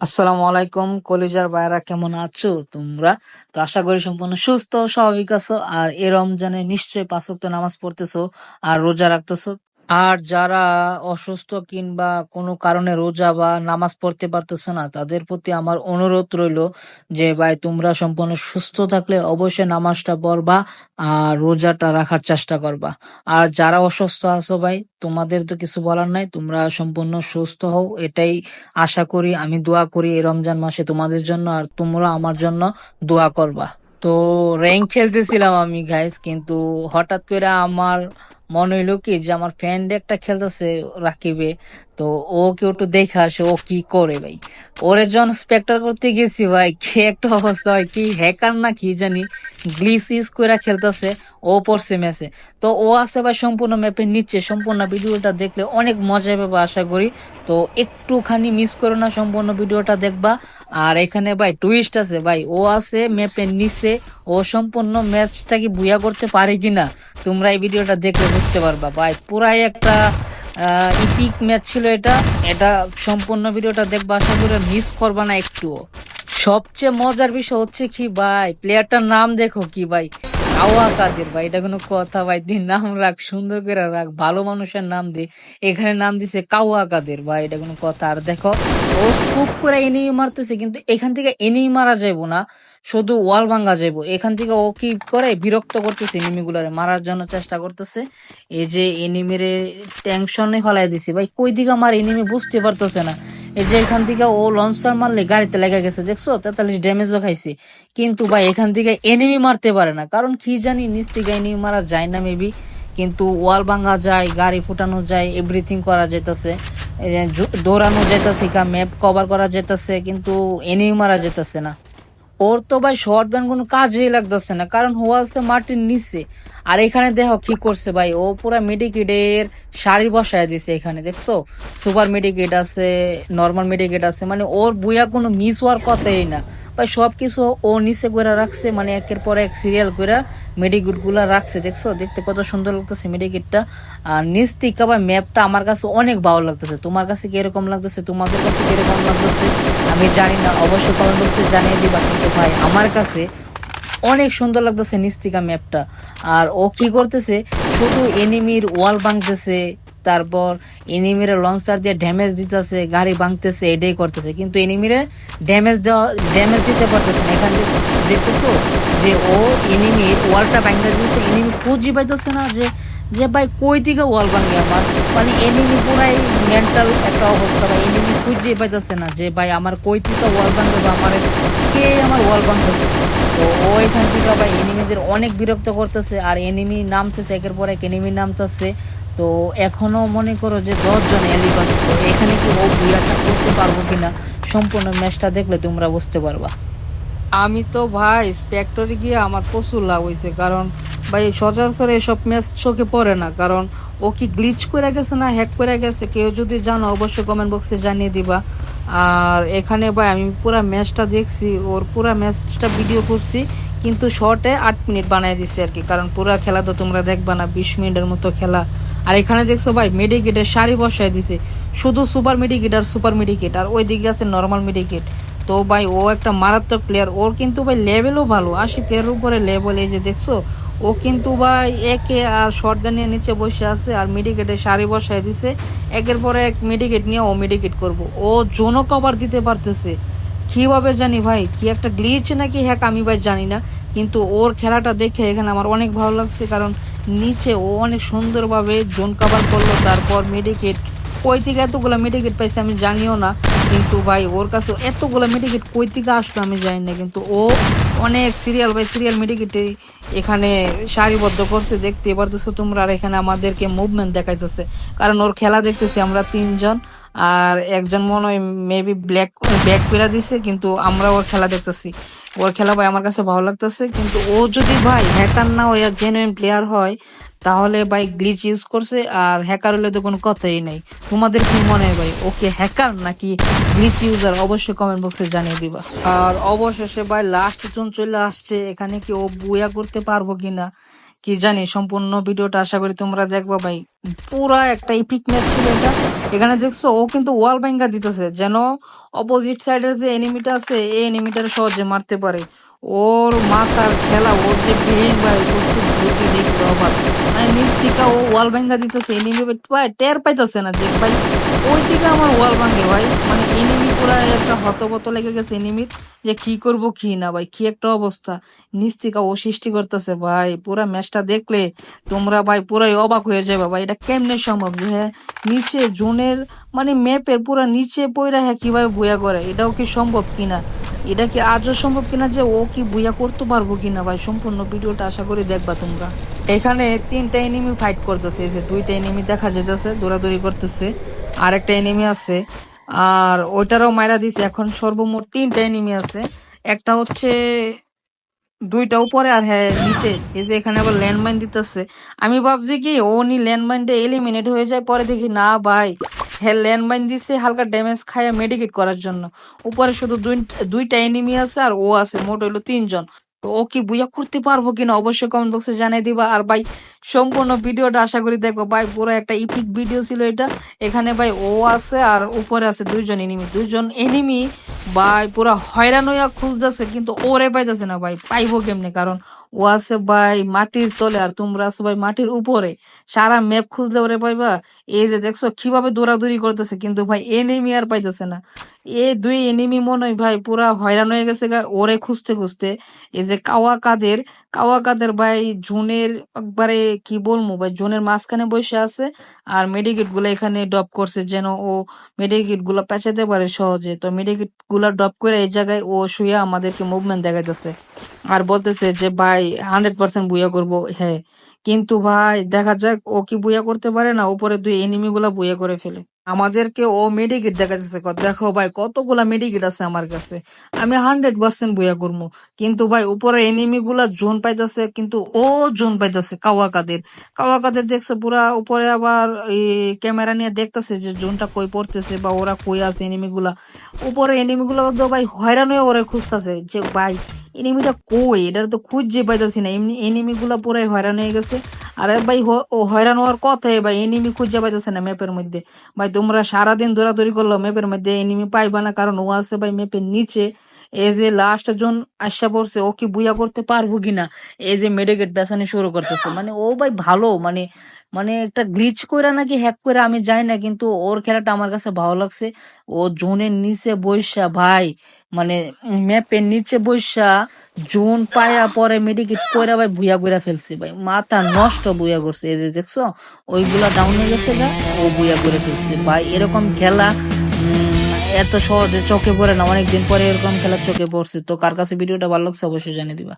আসসালামু আলাইকুম, কলিজার বাইরা কেমন আছো তোমরা? তো আশা করি সম্পূর্ণ সুস্থ স্বাভাবিক আছো, আর এ রমজানে নিশ্চয়ই পাঁচ ওয়াক্ত নামাজ পড়তেছো আর রোজা রাখতেছো। আর যারা অসুস্থ কিংবা কোনো কারণে রোজা বা নামাজ পড়তে পারতেছে না, তাদের প্রতি আমার অনুরোধ রইল যে, ভাই, তোমরা সম্পূর্ণ সুস্থ থাকলে অবশ্যই নামাজটা পড়বা আর রোজাটা রাখার চেষ্টা করবা। আর যারা অসুস্থ আছো, ভাই, তোমাদের তো কিছু বলার নাই, তোমরা সম্পূর্ণ সুস্থ হও, এটাই আশা করি, আমি দোয়া করি এই রমজান মাসে তোমাদের জন্য আর তোমরা আমার জন্য দোয়া করবা। তো র্যাঙ্ক খেলতেছিলাম আমি গাইস কিন্তু হঠাৎ করে আমার মনে হইল কি যে আমার ফ্রেন্ড একটা খেলতেছে রাকিবে। তো ও কেউ একটু দেখে আসে, ও কি করে ভাই? ওরে যখন স্পেক্টার করতে গেছি ভাই, কি একটা অবস্থা হয়, কি হ্যাকার না কি জানি গ্লিস ইউজ করে খেলতেছে, ও পড়ছে ম্যাচে তো ও আছে ভাই সম্পূর্ণ ম্যাপের নিচে, সম্পূর্ণ ভিডিওটা দেখলে অনেক মজা পাবে, আশা করি। তো একটুখানি মিস করো না, সম্পূর্ণ ভিডিওটা দেখবা। আর এখানে ভাই টুইস্ট আছে ভাই, ও আছে ম্যাপের নিচে, ও সম্পূর্ণ ম্যাচটা কি বুয়া করতে পারে কিনা, তোমরা এই ভিডিওটা দেখলে বুঝতে পারবা। ভাই পুরাই একটা ইপিক ম্যাচ ছিল এটা। এটা সম্পূর্ণ ভিডিওটা দেখবা, আশা করি মিস করবা না একটুও। সবচেয়ে মজার বিষয় হচ্ছে কি ভাই প্লেয়ারটার নাম দেখো কি ভাই কাওয়া কাদের ভাই, এটা কোনো কথা ভাই, তুই নাম রাখ, সুন্দর করে রাখ, ভালো মানুষের নাম দে, এখানে নাম দিছে কাওয়া কাদের ভাই, এটা কোনো কথা। আর দেখো, ও খুব করে এনিমি মারতেছে, কিন্তু এখান থেকে এনেই মারা যাইবো না। শুধু ওয়াল ভাঙ্গা যাইব। এখান থেকে ও কি করে? বিরক্ত করতেছে এনিমি গুলারে মারার জন্য চেষ্টা করতেছে। এই যে এনিমিরে টেনশনে ফেলাই দিছে। ভাই কই দিকে আমার এনিমি বুঝতে পারতেছে না। এই যে এখান থেকে ও লঞ্চার মারলে গাড়িতে লেগে গেছে, দেখছ? তেতাল্লিশ ড্যামেজও খাইছে। কিন্তু ভাই, এখান থেকে এনিমি মারতে পারে না। কারণ কি জানি, নিচ থেকে এনিমি মারা যায় না মেবি কিন্তু ওয়াল ভাঙা যায়, গাড়ি ফুটানো যায় এভরিথিং করা যেতেছে দৌড়ানো যেতেছে ম্যাপ কভার করা যেতেছে কিন্তু এনিমি মারা যেতেছে না। ওর তো ভাই শর্ট গান কোনো কাজেই লাগতেছে না, কারণ ও আছে মাটির নিচে। আর এখানে দেখো কি করছে ভাই, ও পুরো মেডিকেটের শাড়ি বসায় দিছে এখানে, দেখছ? সুপার মেডিকেট আছে নর্মাল মেডিকেট আছে মানে ওর বইয়া কোনো মিস হওয়ার কথাই না। সব কিছু ও নিচে করে রাখছে মানে একের পর এক সিরিয়াল করে মেডিকেটগুলা রাখছে, দেখছ? দেখতে কত সুন্দর লাগতেছে মেডিকেটটা আর নিচ থেকে ভাই ম্যাপটা আমার কাছে অনেক ভালো লাগতেছে। তোমার কাছে কীরকম লাগতেছে? তোমাদের কাছে কীরকম লাগতেছে? আমি জানি না, অবশ্যই কমেন্ট বক্সে জানিয়ে দিবা। কিন্তু ভাই, আমার কাছে অনেক সুন্দর লাগতেছে নিস্তিকা ম্যাপটা আর ও কি করতেছে? শুধু এনিমির ওয়াল ভাঙতেছে তারপর এনিমিরে লঞ্চার দিয়ে ড্যামেজ দিতেছে, গাড়ি ভাঙতেছে, এটাই করতেছে। কিন্তু এনিমিরে ড্যামেজ দেওয়া ড্যামেজ দিতে পারতেছে না। এখান দেখতেছো যে ও এনিমির ওয়ালটা ভাঙতে দিতেছে এনিমি খুঁজি পাইতেছে না যে যে ভাই কই দিকে ওয়াল ভাঙি আমার? মানে এনিমি পুরাই মেন্টাল একটা অবস্থা ভাই এনিমি খুঁজে পাইতেছে না যে ভাই আমার কই থেকে ওয়াল ভাঙবে বা আমার কে আমার ওয়াল ভাঙতেছে? তো ও এখান থেকে ভাই এনিমিদের অনেক বিরক্ত করতেছে। আর এনিমি নামতেছে, একের পর এক এনিমি নামতেছে। তো এখনও মনে করো যে দশজন এলিপ আছে, তো এখানে কি ও বিয়াটা করতে পারব কিনা? সম্পূর্ণ ম্যাচটা দেখলে তোমরা বুঝতে পারবা। আমি তো ভাই স্পেক্টরে গিয়ে আমার প্রচুর লাভ হয়েছে, কারণ ভাই সচরাচর এসব ম্যাচ চোখে পড়ে না, কারণ ও কি গ্লিচ করে গেছে না হ্যাক করে গেছে, কেউ যদি জানো অবশ্যই কমেন্ট বক্সে জানিয়ে দিবা। আর এখানে ভাই আমি পুরা ম্যাচটা দেখছি, ওর পুরা ম্যাচটা ভিডিও করছি, কিন্তু শর্টে আট মিনিট বানাই দিচ্ছে আর কি, কারণ পুরা খেলা তো তোমরা দেখবা না, বিশ মিনিটের মতো খেলা। আর এখানে দেখছ ভাই মেডিকেটের শাড়ি বসায় দিছে, শুধু সুপার মেডিকেট আর সুপার মেডিকেট আর ওই দিকে আছে নর্মাল মেডিকেট তো ভাই, ও একটা মারাত্মক প্লেয়ার ওর কিন্তু ভাই লেভেলও ভালো। আশি প্লেয়ারের উপরে লেভেল এই যে দেখছ? ও কিন্তু ভাই একে আর শর্ট গানের নিচে বসে আছে আর মেডিকেটে শাড়ি বসায় দিছে। একের পরে এক মেডিকেট নিয়ে ও মেডিকেট করব। ও জোনও কভার দিতে পারতেছে। কীভাবে জানি ভাই, কি একটা গ্লিচ নাকি হ্যাক আমি ভাই জানি না। কিন্তু ওর খেলাটা দেখে এখানে আমার অনেক ভালো লাগছে কারণ নিচে ও অনেক সুন্দরভাবে জোন কভার করল। তারপর মেডিকেট কই থেকে এতগুলো মেডিকেট পাইছে আমি জানিও না। কিন্তু ভাই, ওর কাছে এতগুলো মেডিকেট কই থেকে আসলো আমি জানি না, কিন্তু ও অনেক সিরিয়াল বাই সিরিয়াল মেডিকেটে এখানে সারিবদ্ধ করছে, দেখতে এবার পারতেছো তোমরা, আর এখানে আমাদেরকে মুভমেন্ট দেখাইতেছে। কারণ ওর খেলা দেখতেছি আমরা তিনজন, আর একজন মনে হয় মেবি ব্ল্যাক ব্যাক পেরা দিছে, কিন্তু আমরা ওর খেলা দেখতেছি। ওর খেলা ভাই আমার কাছে ভালো লাগতেছে, কিন্তু ও যদি ভাই হ্যাকার না হয় জেনুইন প্লেয়ার হয়, তাহলে ভাই গ্লিচ ইউজ করছে আর হ্যাকার হলে তো কোনো কথাই নেই। তোমাদের কি মনে হয় ভাই, ওকে হ্যাকার নাকি গ্লিচ ইউজার অবশ্যই কমেন্ট বক্সে জানিয়ে দিবা। আর অবশেষে ভাই লাস্ট জুন চলে আসছে, এখানে কি ও বুয়া করতে পারব কিনা? কি জানি, সম্পূর্ণ ভিডিওটা আশা করি তোমরা দেখবা ভাই। পুরা একটা ইপিক ম্যাচ ছিল এটা। এখানে দেখছ, ও কিন্তু ওয়াল ব্যাঙ্গা দিতেছে, যেন অপোজিট সাইডের যে এনিমিটা আছে, এই এনিমিটার সহজে মারতে পারে। ওর মাথার খেলা, ওর যে ব্রেন ভাই বুদ্ধি দেখতে অবাক। মানে নিচ থেকে ও ওয়াল ভাঙ্গা দিতেছে এনিমি ভাই টের পাইতেছে না, যে ভাই ওই দিকে আমার ওয়াল ভাঙ্গে ভাই। মানে এনিমি পুরা একটা হতবত লেগে গেছে এনিমির যে কি করব কি না ভাই, কি একটা অবস্থা। নিচ ও সৃষ্টি করতেছে ভাই, পুরা ম্যাচটা দেখলে তোমরা ভাই পুরাই অবাক হয়ে যাবে ভাই, এটা কেমনে সম্ভব যে হ্যাঁ নিচে জোনের মানে ম্যাপের পুরা নিচে পইরা হ্যাঁ কীভাবে বইয়া করে, এটাও কি সম্ভব কিনা? এটা কি আজও সম্ভব কিনা যে ও কি বুয়া করতে পারব কিনা ভাই? সম্পূর্ণ ভিডিওটা আশা করি দেখবা তোমরা। এখানে তিনটা এনিমি ফাইট করতেছে, এই যে দুইটা এনিমি দেখা যেতেছে দৌড়াদৌড়ি করতেছে আর একটা এনিমি আছে। আর ওইটারও মাইরা দিছে। এখন সর্বমোট তিনটা এনিমি আছে। একটা হচ্ছে দুইটা উপরে আর হ্যাঁ নিচে। এই যে এখানে আবার ল্যান্ডমাইন দিতেছে। আমি ভাবছি কি ও নি ল্যান্ডমাইনটা এলিমিনেট হয়ে যায়, পরে দেখি না ভাই। হ্যাঁ ল্যান্ডমাইন দিছে হালকা ড্যামেজ খায় মেডিকেট করার জন্য। উপরে শুধু দুই- দুইটা এনিমি আছে আর ও আছে, মোট হইল তিনজন। তো ও কি বুয়া করতে পারব কিনা অবশ্যই কমেন্ট বক্সে জানিয়ে দিবা। আর ভাই, সম্পূর্ণ ভিডিওটা আশা করি দেখব ভাই, পুরো একটা ইপিক ভিডিও ছিল এটা। এখানে ভাই, ও আছে আর উপরে আছে দুইজন এনিমি দুইজন এনিমি ভাই, পুরা হয়রান হইয়া খুঁজতেছে, কিন্তু ওরে পাইতেছে না ভাই। পাইবো কেমনে? কারণ ও আছে ভাই মাটির তলে, আর তোমরা আছো ভাই মাটির উপরে। সারা ম্যাপ খুঁজলে ওরে পাইবা। এই যে দেখছ, কীভাবে দৌড়াদৌড়ি করতেছে, কিন্তু ভাই এনিমি আর পাইতেছে না। এ দুই এনিমি মনে হয় ভাই পুরা হয়রান হয়ে গেছে ওরে খুঁজতে খুঁজতে। এই যে কাওয়া কাদের কাওয়া কাদের ভাই জুনের একবারে কি বলব ভাই, জুনের মাঝখানে বসে আছে আর মেডিকেটগুলা এখানে ড্রপ করছে যেন ও মেডিকেটগুলা পেঁচাতে পারে সহজে। তো মেডিকেটগুলা ড্রপ করে এই জায়গায় ও শুয়ে আমাদেরকে মুভমেন্ট দেখাইতেছে। আর বলতেছে যে, ভাই হান্ড্রেড পার্সেন্ট বুয়া করব। হ্যাঁ কিন্তু ভাই দেখা যাক ও কি বুয়া করতে পারে না, উপরে দুই এনিমি গুলা বুয়া করে ফেলে। আমাদেরকে ও মেডিকেট দেখাচ্ছে দেখো ভাই, কতগুলা মেডিকেট আছে আমার কাছে। আমি হান্ড্রেড পার্সেন্ট বুয়া করব কিন্তু ভাই, উপরে এনিমি গুলা জোন পাইতেছে, কিন্তু ও জোন পাইতেছে কাওয়াকাদের। কাওয়াকাদের দেখছ, পুরা উপরে আবার ক্যামেরা নিয়ে দেখতেছে যে জোনটা কই পড়তেছে বা ওরা কই আছে এনিমি গুলা উপরে এনিমি গুলা তো ভাই হয়রান হয়ে ওরা খুঁজতেছে যে, ভাই এনিমিটা কই? এটা তো খুঁজে পাইতেছি না। এমনি এনিমি গুলা পুরাই হয়রান হয়ে গেছে। আরে ভাই হয়রান হওয়ার কথাই ভাই এনিমি খুঁজে পাইতেছে না ম্যাপের মধ্যে। ভাই, তোমরা সারাদিন দৌড়াদৌড়ি করল ম্যাপের মধ্যে এনিমি পাইবা না, কারণ ও আছে ভাই ম্যাপের নিচে। এই যে লাস্ট জন আসা পড়ছে, ও কি বুয়া করতে পারব কিনা? এই যে মেডিকেট বেসানি শুরু করতেছে। মানে ও ভাই ভালো মানে মানে একটা গ্লিচ কইরা নাকি হ্যাক করে আমি যাই না, কিন্তু ওর খেলাটা আমার কাছে ভালো লাগছে। ও জোনের নিচে বইসা ভাই মানে ম্যাপের নিচে বইসা, জোন পায়া পরে মেডিকেট কইরা ভাই বুয়া কইরা ফেলছে ভাই। মাথা নষ্ট বুয়া করছে, এই যে দেখছ? ওইগুলা ডাউন হয়ে গেছে গা, ও বুয়া করে ফেলছে। ভাই, এরকম খেলা এত সহজে চোখে পড়ে না। অনেকদিন পরে এরকম খেলা চোখে পড়ছে। তো কার কাছে ভিডিওটা ভালো লাগছে অবশ্যই জানিয়ে দিবা।